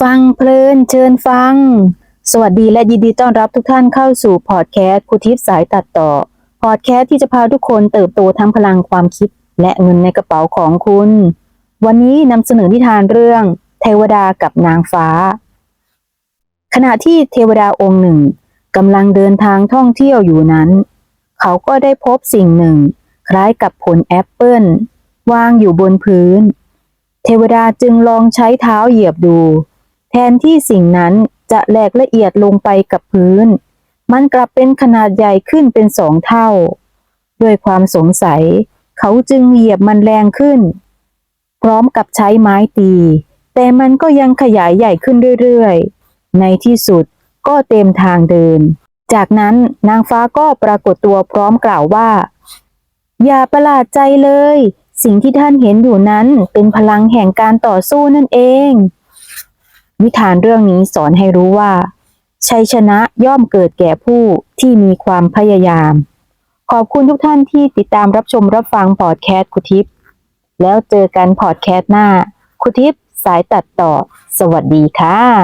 ฟังเพลินเชิญฟัง สวัสดีและยินดีต้อนรับทุกท่านเข้าสู่พอดแคสต์ครูทิพย์สายตัดต่อ พอดแคสต์ที่จะพาทุกคนเติบโตทั้งพลังความคิด และเงินในกระเป๋าของคุณ วันนี้นำเสนอนิทานเรื่อง เทวดากับนางฟ้า ขณะที่เทวดาองค์หนึ่งกำลังเดินทางท่องเที่ยวอยู่นั้น เขาก็ได้พบสิ่งหนึ่ง คล้ายกับผลแอปเปิลวางอยู่บนพื้น เทวดาจึงลองใช้เท้าเหยียบดู ทนที่สิ่งนั้นจะแหลกละเอียดลงไปกับพื้น มันกลับเป็นขนาดใหญ่ขึ้นเป็นสองเท่า ด้วยความสงสัย เขาจึงเหยียบมันแรงขึ้น พร้อมกับใช้ไม้ตี แต่มันก็ยังขยายใหญ่ขึ้นเรื่อยๆ ในที่สุดก็เต็มทางเดิน จากนั้นนางฟ้าก็ปรากฏตัวพร้อมกล่าวว่า อย่าประหลาดใจเลย สิ่งที่ท่านเห็นอยู่นั้นเป็นพลังแห่งการต่อสู้นั่นเอง นิทานเรื่องนี้สอนให้รู้ว่า ชัยชนะย่อมเกิดแก่ผู้ที่มีความพยายาม ขอบคุณทุกท่านที่ติดตามรับชมรับฟังพอดแคสต์คุทิปแล้วเจอกันพอดแคสต์หน้า คุทิปสายตัดต่อ สวัสดีค่ะ